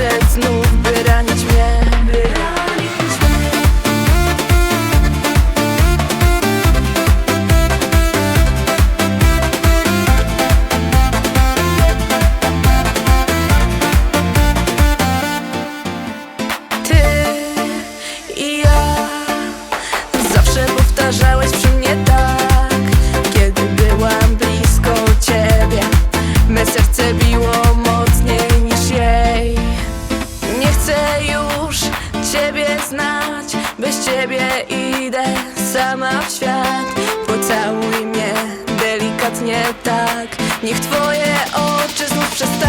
Let's move. ciebie idę sama w świat. Pocałuj mnie delikatnie tak. Niech twoje oczy znów przestaną